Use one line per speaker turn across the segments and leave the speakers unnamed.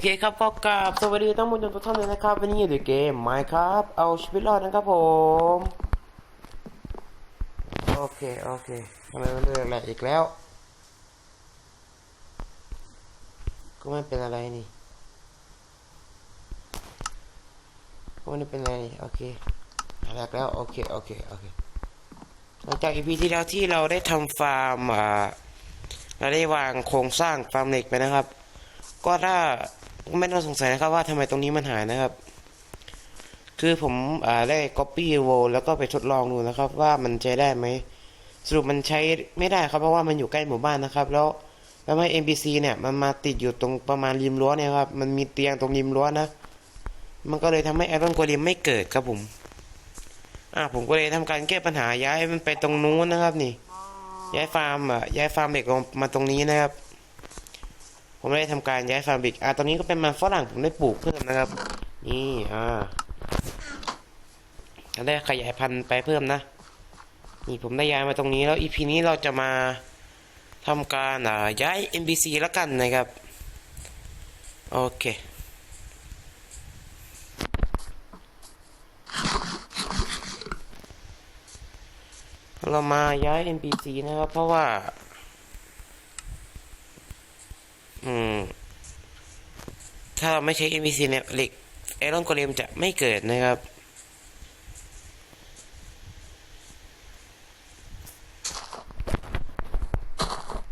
เคครับก็กราบสวัสดีทั้งหมดทุกท่านเลยนะครับ วันนี้อยู่ในเกม Minecraft เอาชีวิตรอดนะครับผม โอเค โอเคทำไมมันเรื่องอะไรอีกแล้ว ก็ไม่เป็นอะไรนี่ก็ไม่เป็นอะไรนี่โอเคแรกแล้วโอเคโอเคโอเคหลังจากอีพีที่แล้วที่เราได้ทำฟาร์มอ่าเราได้วางโครงสร้างฟาร์มเหล็กไปนะครับ ก็ถ้า ไม่ต้องสงสัยนะครับว่าทำไมตรงนี้มันหายนะครับ คือผมอได้ copy w o แล้วก็ไปทดลองดูนะครับ ว่ามันใช้ได้ไหมสรุปมันใช้ไม่ได้ครับเพราะว่ามันอยู่ใกล้หมู่บ้านนะครับ แล้วแล้วให้ NPC เนี่ยมันมาติดอยู่ตรงประมาณริมรั้วเนี่ยครับมันมีเตียงตรงริมรั้วนะมันก็เลยทำให้ไอรอนโกเลมไม่เกิดครับผมอ่าผมก็เลยทำการแก้ปัญหาย้ายมันไปตรงนู้นนะครับ นี่ ย้ายฟาร์มอะย้ายฟาร์มเด็กลงมาตรงนี้นะครับ ผมได้ทำการย้ายฟาร์มเด็กอ่าตอนนี้ก็เป็นมันฝรั่งผมได้ปลูกเพิ่มนะครับ นี่อ่าได้ขยายพันธุ์ไปเพิ่มนะนี่ผมได้ย้ายมาตรงนี้แล้วอีพีนี้เราจะมาทำการอ่าย้าย NPC แล้วกันนะครับโอเคเรามาย้าย NPC นะครับ เพราะว่า อืม ถ้าเราไม่ใช้ NPC เนี่ยเหล็กไอรอนโกเลมจะไม่เกิดนะครับ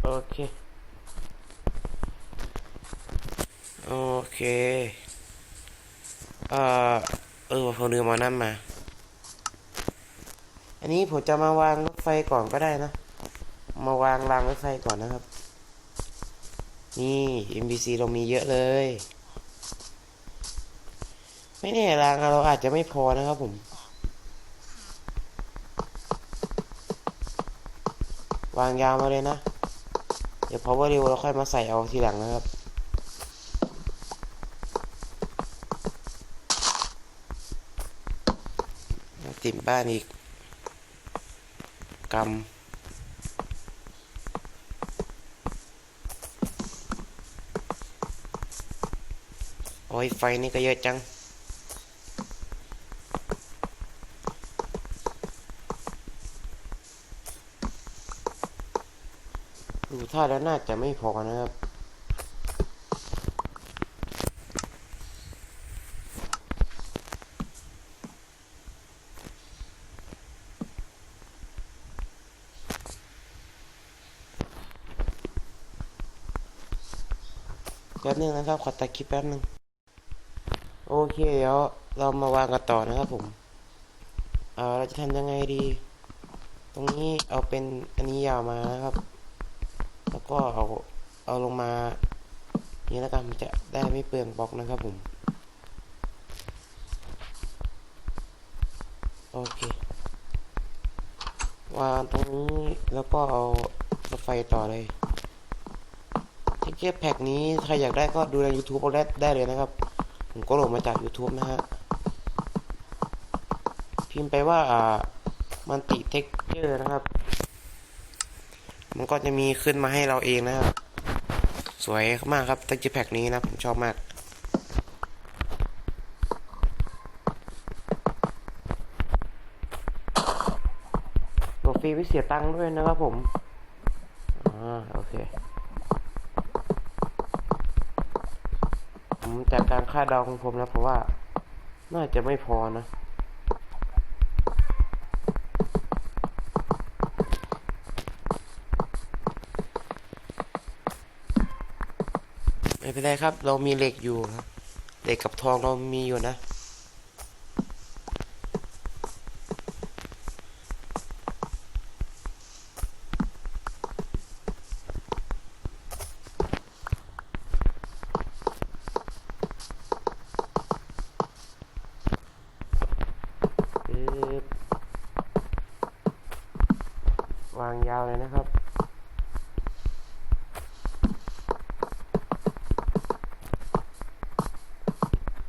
โอเค โอเค เอ่อ เออผมลืมเอานั่นมา อันนี้ผมจะมาวางรถไฟก่อนก็ได้นะ มาวางรางรถไฟก่อนนะครับ นี่ MBC เรามีเยอะเลย ไม่แน่รางเราอาจจะไม่พอนะครับผม วางยาวมาเลยนะ เดี๋ยว power เร็วเราค่อยมาใส่เอาทีหลังนะครับ ติดบ้านอีกกรรมโอ้ยไฟนี่ก็เยอะจัง ดูท่าแล้วน่าจะไม่พอนะครับ แป๊บนึงนะครับ ขอตัดคลิปแป๊บนึง โอเคเดี๋ยวเรามาวางกันต่อนะครับผม เออเราจะทำยังไงดี ตรงนี้เอาเป็นอันนี้ยาวมานะครับ ก็เอาเอาลงมานี่แล้วกันมันจะได้ไม่เปลืองบล็อกนะครับผม โอเควางตรงนี้แล้วก็เอารถไฟต่อเลยทิกเก็ตแพ็กนี้ใครอยากได้ก็ดูใน YouTube เอาได้ได้เลยนะครับ ผมก็โหลดมาจาก YouTube นะฮะ พิมพ์ไปว่าอ่ามันติเท็กเจอร์นะครับ มันก็จะมีขึ้นมาให้เราเองนะครับ สวยมากครับเท็กเจอร์แพ็กนี้นะผมชอบมากตัวฟรีไม่เสียตังค์ด้วยนะครับผม อ่า โอเค ผมจากการคาดเดาของผมนะเพราะว่า น่าจะไม่พอนะ ไม่เป็นไรครับ เรามีเหล็กอยู่ครับเหล็กกับทองเรามีอยู่นะ ปึ๊บวางยาวเลยนะครับ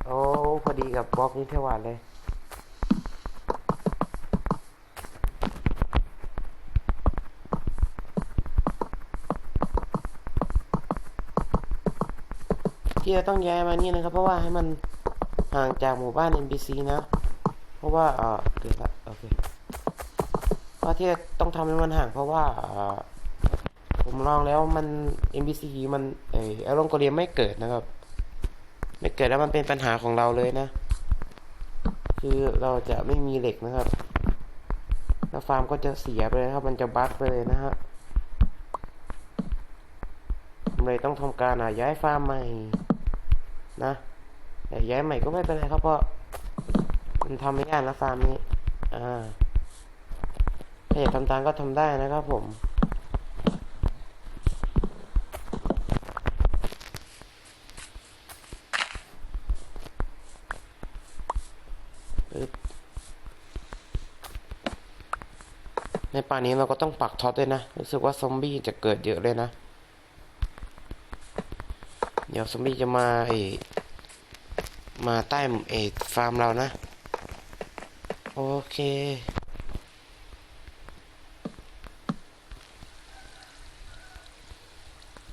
โอ้ พอ ดีกับบล็อกนี้เทวานเลยโที่จะต้องย้ายมานี่นะครับ เพราะว่าให้มันห่างจากหมู่บ้าน NPC นะ เพราะว่าเออเกิดละโอเคเพราะที่ต้องทำให้มันห่างเพราะว่าผมลองแล้วมัน NPC มันเอออารมณ์กเรียมไม่เกิดนะครับ ไม่เกิดแล้วมันเป็นปัญหาของเราเลยนะ คือเราจะไม่มีเหล็กนะครับ แล้วฟาร์มก็จะเสียไปเลยนะครับ มันจะบั๊กไปเลยนะฮะเลยต้องทำการอะย้ายฟาร์มใหม่นะแต่ย้ายใหม่ก็ไม่เป็นไรครับเพราะมันทำไม่ยากนะฟาร์มนี้ อ่าถ้าอยากทำตามก็ทำได้นะครับผม ป่านี้เราก็ต้องปักท็อตด้วยนะ รู้สึกว่าซอมบี้จะเกิดเยอะเลยนะ เดี๋ยวซอมบี้จะมาไอมาใต้เอฟาร์มเรานะ โอเค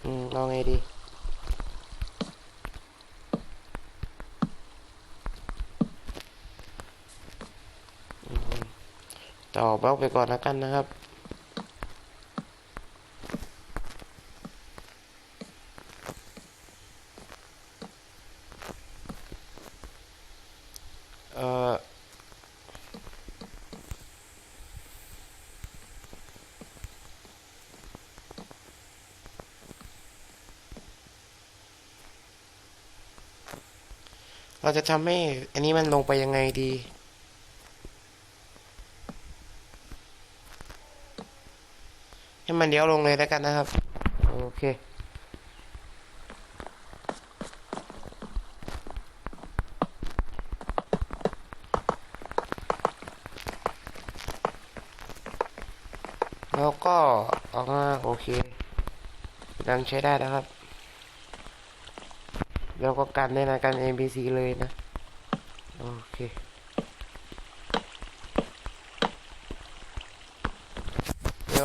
อืมเอาไงดี ต่อบล็อกไปก่อนแล้วกันนะครับ เอ่อเราจะทำให้อันนี้มันลงไปยังไงดี ให้มัน เลี้ยวลงเลยแล้วกันนะครับ โอเคแล้วก็ออกมาโอเคดังใช้ได้แล้วครับ แล้วก็กันได้นะกัน NPC เลยนะ โอเค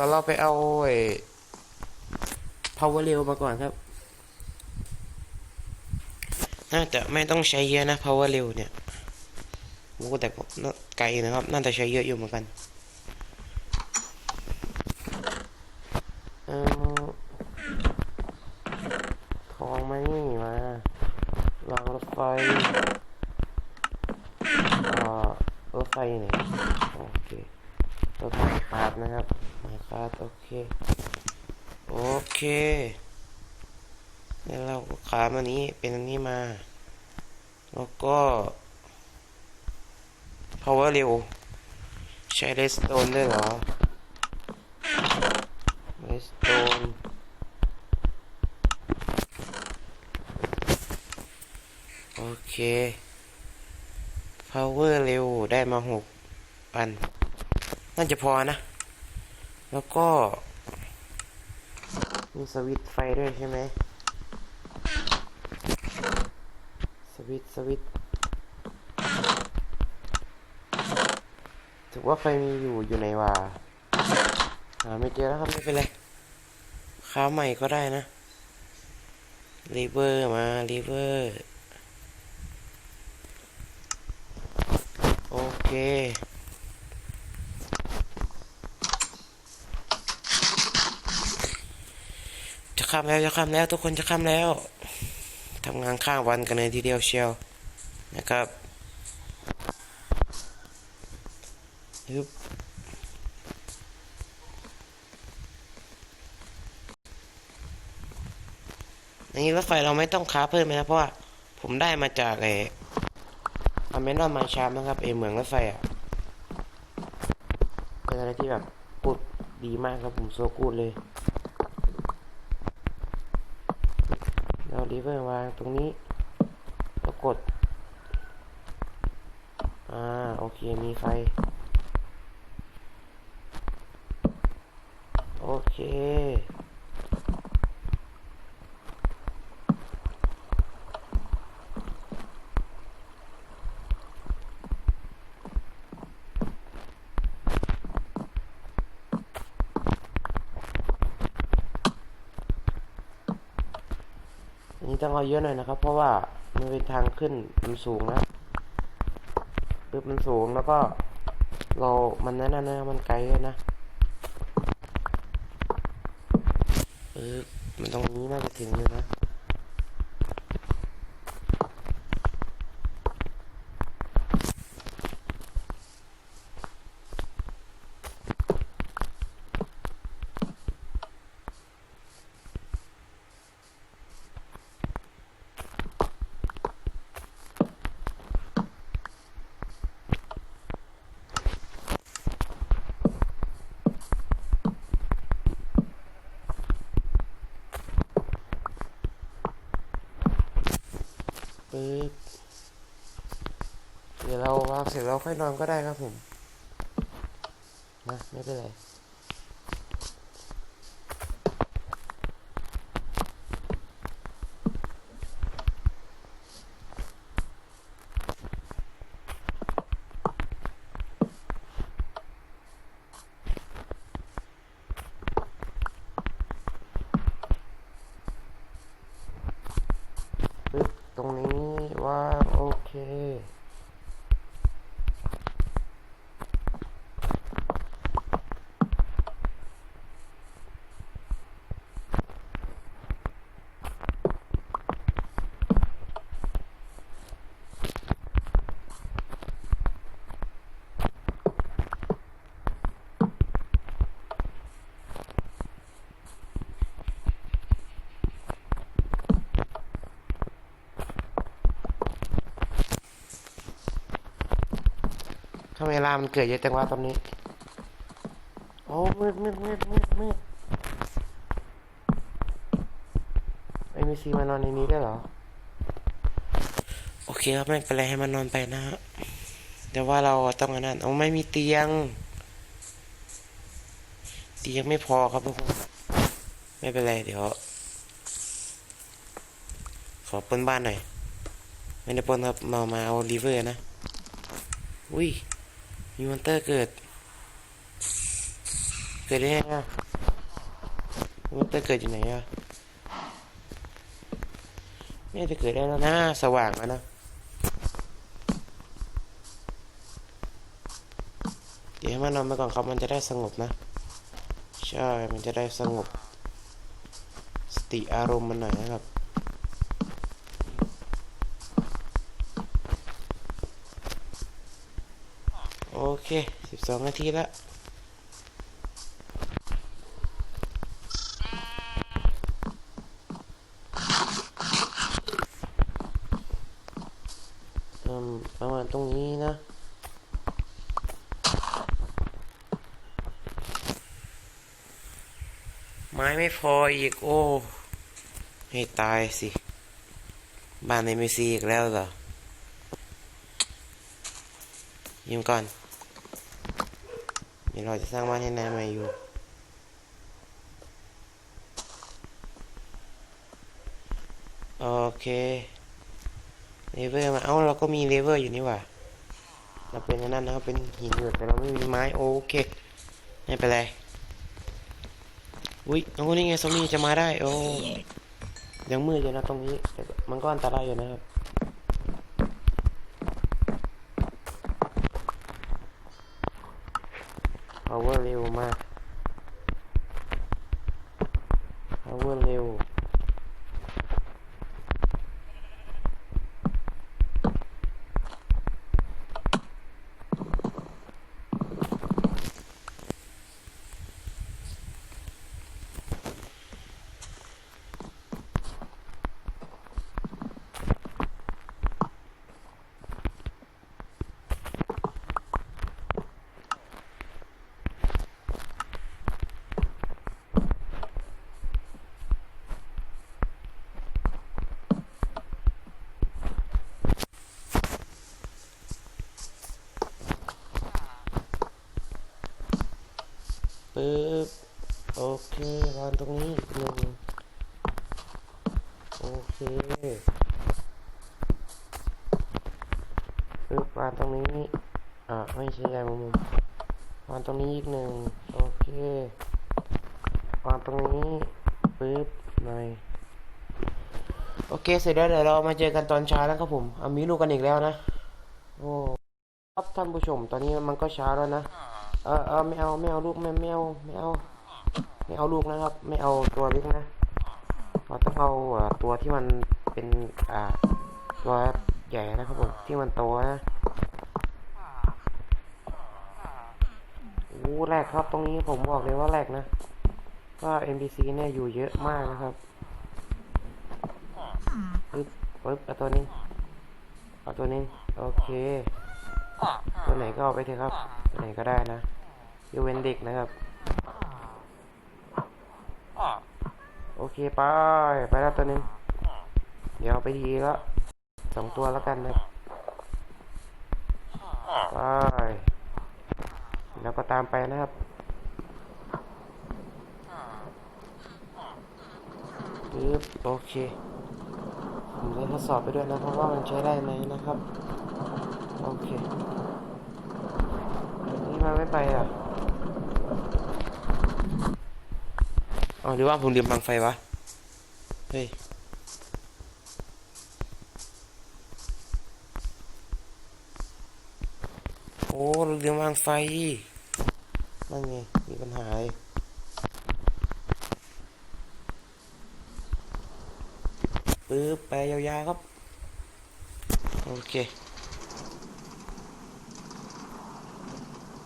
ดี๋ยวเราไปเอาไอ้ power rail มาก่อนครับ น่าจะไม่ต้องใช้เยอะนะ power rail เนี่ยโอ้แต่ไกลนะครับ น่าจะใช้เยอะอยู่เหมือนกันเออของมานี่มารางรถไฟอ่ารถไฟไหนโอเค รถไฟขาดนะครับไม้ขาดโอเค โอเค แล้วเราก็ขามานี้เป็นอันนี้มา แล้วก็ power เร็ว ใช้ redstone ด้วยเหรอ redstone โอเค power เร็วได้มาหกอัน น่าจะพอนะ แล้วก็ มีสวิตไฟด้วยใช่ไหม สวิตสวิตถือว่าไฟมีอยู่อยู่ในว่าหาไม่เจอแล้วครับไม่เป็นไรค้าใหม่ก็ได้นะรีเวอร์มารีเวอร์โอเค จะค่ำแล้วจะค่ำแล้ว ทุกคนจะค่ำแล้วทำงานข้างวันกันเลยทีเดียวเชียวนะครับฮึบอย่างนี้รถไฟเราไม่ต้องค้าเพิ่มนะเพราะว่าผมได้มาจากไอ้อเมนอนมาชามนะครับเอเหมืองรถไฟอะเป็นอะไรที่แบบพูดดีมากครับผมโซกูดเลย เรา ลิเวอร์วางตรงนี้แล้วกด อ่า โอเค มีไฟ โอเค นี่ต้องเอาเยอะหน่อยนะครับ เพราะว่ามันเป็นทางขึ้นมันสูงนะปึ๊บมันสูงแล้วก็ เรามันนั่นนะนะมันไกลด้วยนะปึ๊บมันตรงนี้น่าจะถึงเลยนะ ปึ๊บเดี๋ยวเราวางเสร็จเราค่อยนอนก็ได้ครับผมนะไม่เป็นไร ปึ๊บตรงนี้ว่างโอเค ทำไม เวลามันเกิดเยอะจังวะตอนนี้ โอ้มืดมืดมืดมืดมืดไอ้มีซีมานอนในนี้ได้เหรอ โอเคครับไม่เป็นไรให้มันนอนไปนะฮะเดี๋ยวว่าเราต้องอันนั้นเอาไม่มีเตียง เตียงไม่พอครับทุกคนไม่เป็นไรเดี๋ยว ขอปนบ้านหน่อย ไม่ได้ปนครับมามาเอาลีเวอร์นะ อุ้ย มีมอนเตอร์เกิด เกิดได้ไงอะมอนเตอร์เกิดอยู่ไหนอะนี่จะเกิดได้แล้วนะ สว่างแล้วนะเดี๋ยวให้มันนอนไปก่อนครับมันจะได้สงบนะ ใช่ มันจะได้สงบ สติอารมณ์มันหน่อยนะครับ โอเคสิบสองนาทีและอืมประมาณตรงนี้นะไม้ไม่พออีกโอ้ ให้ตายสิ บ้านในเมซีอีกแล้วเหรอยืมก่อน ดี๋ยวเราจะสร้างบ้านให้นายม่อยู่โอเคเลเวอร์มา เอ้าเราก็มีเลเวอร์อยู่นี่ว่าเราเป็นอันนั้นนะครับเป็นหินเหลือแต่เราไม่มีไม้โอเคไม่เป็นไรอุ้ยโอ้นี่ไงซอมบี้จะมาได้โอ้ยังมืดอยู่นะตรงนี้แต่มันก็อันตรายอยู่นะครับ power เร็วมาก power เร็ว ปึ๊บ โอเควางตรงนี้อีกหนึ่งโอเคปึ๊บวางตรงนี้อ่าไม่ใช่ใหญ่มุมวางตรงนี้อีกหนึ่งโอเควางตรงนี้ปึ๊บหน่อยโอเคเสร็จแล้วเดี๋ยวเรามาเจอกันตอนเช้าแล้วครับผมอามีลูกกันอีกแล้วนะโอ้ครับท่านผู้ชมตอนนี้มันก็เช้าแล้วนะเออเออไม่เอาไม่เอาลูกไม่ไม่เอาไม่เอา ไม่เอาลูกนะครับ ไม่เอาตัวเล็กนะ เราต้องเอาตัวที่มันเป็นอ่าตัวใหญ่นะครับผมที่มันโตนะโอ้แรกครับ ตรงนี้ผมบอกเลยว่าแรกนะก็ NPC เนี่ยอยู่เยอะมากนะครับปึ๊บปึ๊บเอาตัวนี้เอาตัวนี้โอเค ตัวไหนก็เอาไปเถอะครับ ตัวไหนก็ได้นะยกเวนเด็กนะครับ โอเคไปไปแล้วตัวหนึง เดี๋ยวไปทีละสองตัวแล้วกันนะไปแล้วก็ตามไปนะครับ ปึ๊บ โอเค ผมได้ทดสอบไปด้วยนะ เพราะว่ามันใช้ได้ไหมนะครับ โอเค นี่มันไม่ไปอะ อ๋อหรือว่าผมลืมบังไฟวะ เฮ้ย โอ้เราลืมวางไฟนั่นไง มีปัญหาเลยปึ๊บไปยาวๆครับ โอเค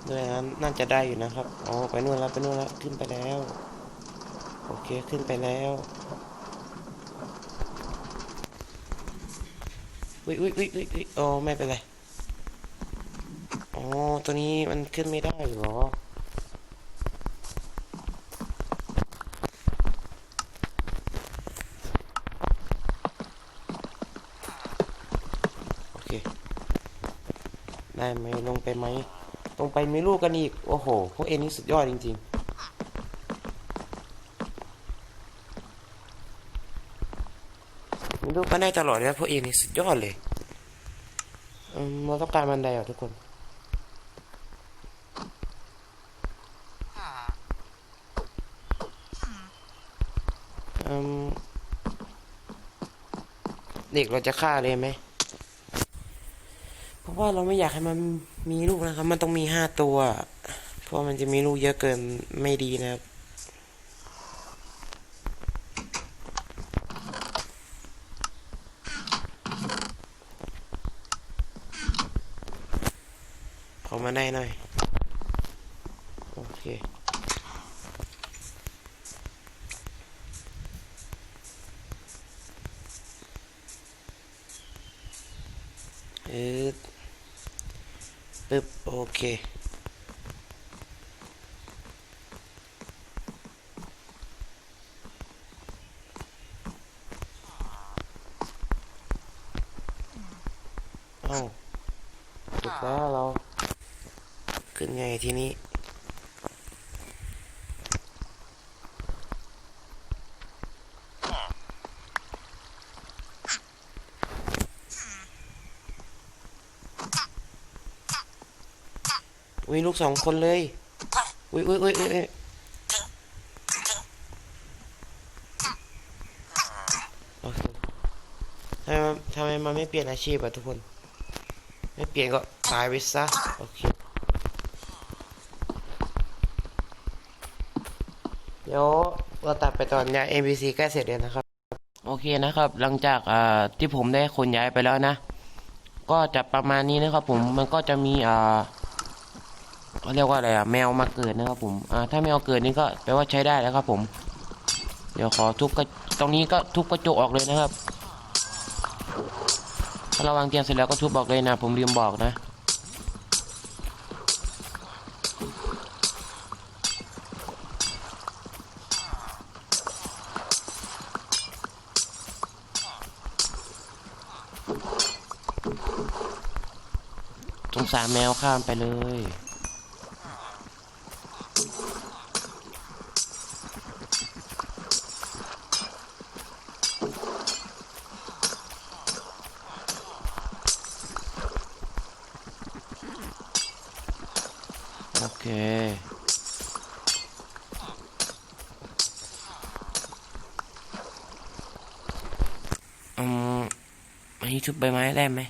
ด้วยนั้นน่าจะได้อยู่นะครับ อ๋อ ไปนู่นแล้ว ไปนู่นแล้ว ขึ้นไปแล้ว โอเคขึ้นไปแล้วอุ้ยอุ้ยอุ้ยอุ้ยอุ้ยอ๋อไม่เป็นไรอ๋อตัวนี้มันขึ้นไม่ได้เหรอโอเคได้ไหมลงไปไหมลงไปมีลูกกันอีก โอ้โห พวกเอ็นนี่สุดยอดจริง ๆ มีลูกกันได้ตลอดเลยนะพวกเอ็นนี่สุดยอดเลยเราต้องการบันไดเหรอทุกคนเด็กเราจะฆ่าเลยไหม เพราะว่าเราไม่อยากให้มันมีลูกนะครับ มันต้องมีห้าตัว เพราะมันจะมีลูกเยอะเกินไม่ดีนะครับ ขอมาได้หน่อย โอเคเออปึ๊บโอเค เอ้าถูกแล้วเรา ขึ้นไงทีนี้ อุ้ยลูกสองคนเลย อุ้ยอุ้ยอุ้ยอุ้ยโอเคทำไมทำไมมันไม่เปลี่ยนอาชีพอะทุกคน ไม่เปลี่ยนก็ตายไปซะ โอเค เดี๋ยวเราตัดไปตอนย้ย NPC ใกล้เสร็จแล้วนะครับ โอเคนะครับ หลังจากอ่าที่ผมได้ขนย้ายไปแล้วนะ ก็จะประมาณนี้นะครับผม มันก็จะมีอ่า เขาเรียกว่าอะไรอะแมวมาเกิดนะครับผมอ่าถ้าแมวเกิดนี่ก็แปลว่าใช้ได้แล้วครับผม เดี๋ยวขอทุบกระตรงนี้ก็ทุบกระจกออกเลยนะครับถ้าเราวางเตียงเสร็จแล้วก็ทุบออกเลยนะ ผมลืมบอกนะสงสารแมวข้ามไปเลย โอเค อืม นี่ทุบใบไม้ได้ไหม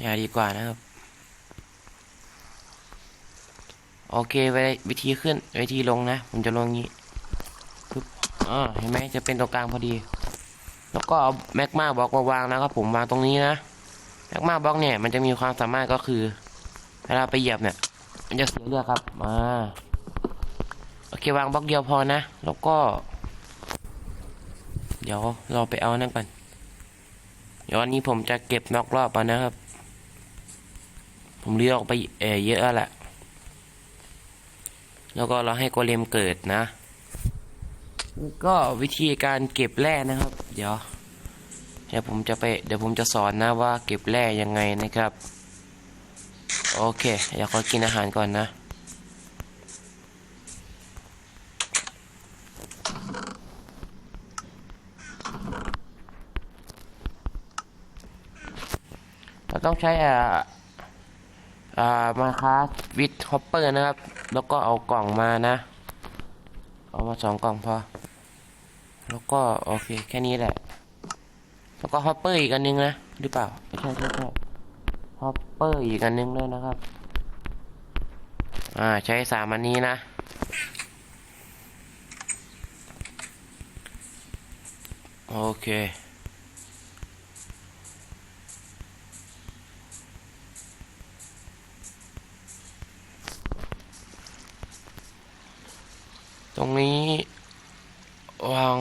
อย่าดีกว่านะครับ โอเคไปวิธีขึ้นวิธีลงนะ ผมจะลงงี้ปึ๊บอ่าเห็นไหมจะเป็นตรงกลางพอดี แล้วก็เอาแมกมาบล็อกมาวางนะครับผมวางตรงนี้นะแมกมาบล็อกเนี่ยมันจะมีความสามารถก็คือเวลาไปเหยียบเนี่ย มันจะเสียเลือดครับมาโอเควางบล็อกเดียวพอนะ แล้วก็ ดี๋ยวเราไปเอานั่นก่อนเดี๋ยวอันนี้ผมจะเก็บนอกรอบอะนะครับ ผมเลือกออกไปเอเยอะแล้วแหละ แล้วก็เราให้โกเลมเกิดนะ ก็วิธีการเก็บแร่นะครับ เดี๋ยว เดี๋ยวผมจะไป เดี๋ยวผมจะสอนนะว่าเก็บแร่ยังไงนะครับ โอเค เดี๋ยวขอกินอาหารก่อนนะ ต้องใช้อ่าอ่ามาคาวิดฮอปเปอร์นะครับ แล้วก็เอากล่องมานะ เอามาสองกล่องพอ แล้วก็โอเคแค่นี้แหละ แล้วก็ฮอปเปอร์อีกอันนึงนะหรือเปล่าใช่ใช่ใช่ฮอปเปอร์อีกอันนึงด้วยนะครับ อ่าใช้สามอันนี้นะโอเค รงนี้ วาง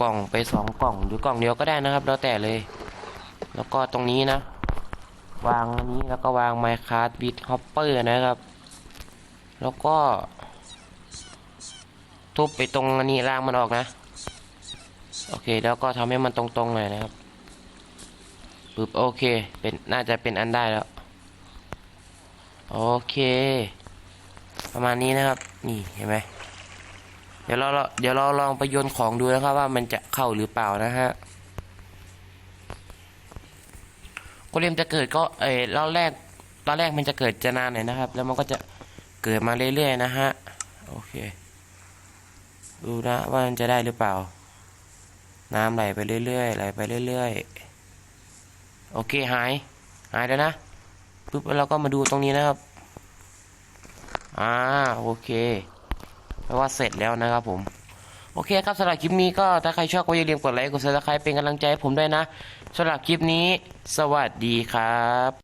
กล่องไปสองกล่องหรือกล่องเดียวก็ได้นะครับ แล้วแต่เลย แล้วก็ตรงนี้นะ วางอันนี้แล้วก็วางไมค์คาร์ดบิทฮอปเปอร์นะครับ แล้วก็ ทุบไปตรงอันนี้ลางมันออกนะ โอเค แล้วก็ทำให้มันตรงๆหน่อยนะครับปึ๊บโอเค เป็นน่าจะเป็นอันได้แล้ว โอเค ประมาณนี้นะครับ นี่เห็นไหม ดี๋ยวเราเดี๋ยวเราลองไปโยนของดูนะครับว่ามันจะเข้าหรือเปล่านะฮะโกเลมจะเกิดก็เออรอบแรกตอนแรกมันจะเกิดจะนานหน่อยนะครับ แล้วมันก็จะเกิดมาเรื่อยๆนะฮะโอเค ดูนะว่ามันจะได้หรือเปล่า น้ำไหลไปเรื่อยๆไหลไปเรื่อยๆโอเคหายหายแล้วนะปุ๊บแล้วเราก็มาดูตรงนี้นะครับอ่าโอเค แปลว่าเสร็จแล้วนะครับผม โอเคครับสำหรับคลิปนี้ก็ถ้าใครชอบก็อย่าลืมกดไลค์กดซับสไครป์เป็นกำลังใจให้ผมด้วยนะสำหรับคลิปนี้ สวัสดีครับ